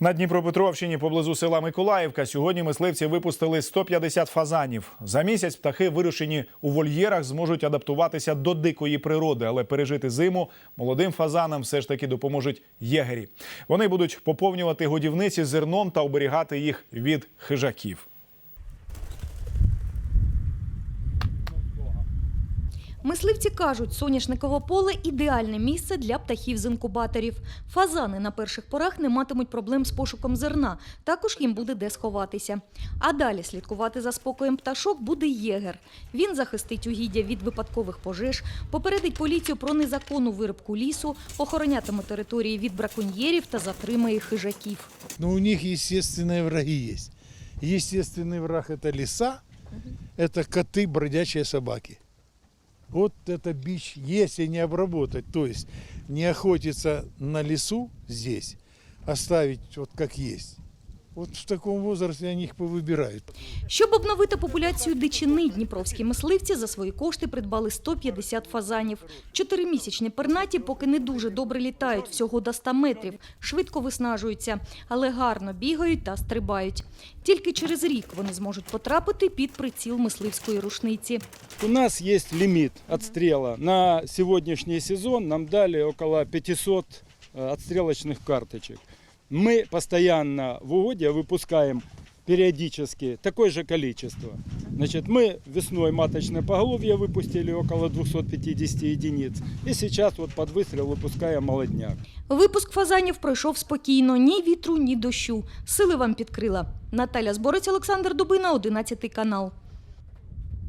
На Дніпропетровщині поблизу села Миколаївка сьогодні мисливці випустили 150 фазанів. За місяць птахи, вирушені у вольєрах, зможуть адаптуватися до дикої природи, але пережити зиму молодим фазанам все ж таки допоможуть єгері. Вони будуть поповнювати годівниці зерном та оберігати їх від хижаків. Мисливці кажуть, соняшникове поле ідеальне місце для птахів з інкубаторів. Фазани на перших порах не матимуть проблем з пошуком зерна, також їм буде де сховатися. А далі слідкувати за спокоєм пташок буде єгер. Він захистить угіддя від випадкових пожеж, попередить поліцію про незаконну вирубку лісу, охоронятиме території від браконьєрів та затримає хижаків. Но у них естественные враги есть. Естественный враг это леса, это коты, бродячие собаки. Вот это бич, если не обработать, то есть не охотиться на лесу здесь, оставить вот как есть. Вот в таком возрасте они их повыбирают. Щоб обновити популяцію дичини, дніпровські мисливці за свої кошти придбали 150 фазанів. Чотиримісячні пернаті поки не дуже добре літають, всього до 100 метрів, швидко виснажуються, але гарно бігають та стрибають. Тільки через рік вони зможуть потрапити під приціл мисливської рушниці. У нас есть лимит отстрела. На сегодняшний сезон нам дали около 500 э, отстрелочных карточек. Мы постоянно в угодья выпускаем периодически такое же количество. Значит, мы весной маточное поголовье выпустили около 250 единиц. И сейчас вот под выстрел выпускаем молодняк. Випуск фазанів пройшов спокійно, ні вітру, ні дощу. Сили вам підкрила. Наталя Зборець, Олександр Дубина, 11 канал.